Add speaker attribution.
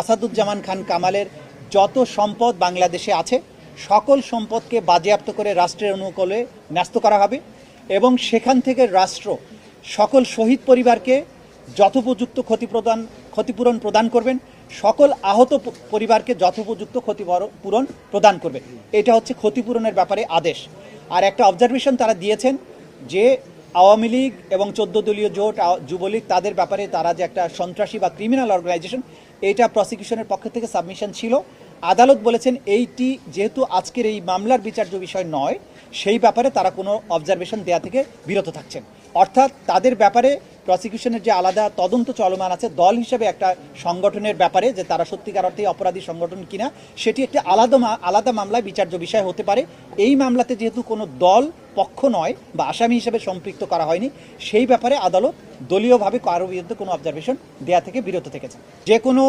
Speaker 1: আসাদুজ্জামান খান কামালের যত সম্পদ বাংলাদেশে আছে, সকল সম্পদকে বাজেয়াপ্ত করে রাষ্ট্রের অনুকূলে ন্যস্ত করা হবে এবং সেখান থেকে রাষ্ট্র সকল শহীদ পরিবারকে যথোপযুক্ত ক্ষতিপ্রদান, ক্ষতিপূরণ প্রদান করবেন, সকল আহত পরিবারকে যথোপযুক্ত ক্ষতিপূরণ প্রদান করবে। এটা হচ্ছে ক্ষতিপূরণের ব্যাপারে আদেশ। আর একটা অবজারভেশন তারা দিয়েছেন যে আওয়ামী লীগ এবং চোদ্দ দলীয় জোট যুবলীগ, তাদের ব্যাপারে তারা যে একটা সন্ত্রাসী বা ক্রিমিনাল অর্গানাইজেশন এটা প্রসিকিউশনের পক্ষ থেকে সাবমিশন ছিল। আদালত বলেছেন এইটি যেহেতু আজকের এই মামলার বিচার্য বিষয় নয়, সেই ব্যাপারে তারা কোনো অবজারভেশন দেয়া থেকে বিরত থাকছেন। অর্থাৎ তাদের ব্যাপারে প্রসিকিউশনের যে আলাদা তদন্ত চলমান আছে, দল হিসেবে একটা সংগঠনের ব্যাপারে যে তারা সত্যিকার অর্থে অপরাধী সংগঠন কিনা, সেটি একটি আলাদা আলাদা মামলায় বিচার্য বিষয় হতে পারে। এই মামলাতে যেহেতু কোনো দল পক্ষ নয় বা আসামি হিসেবে সম্পৃক্ত করা হয়নি, সেই ব্যাপারে আদালত দলীয়ভাবে কারও বিরুদ্ধে কোনো অবজারভেশন দেয়া থেকে বিরত থেকেছে। যে কোনো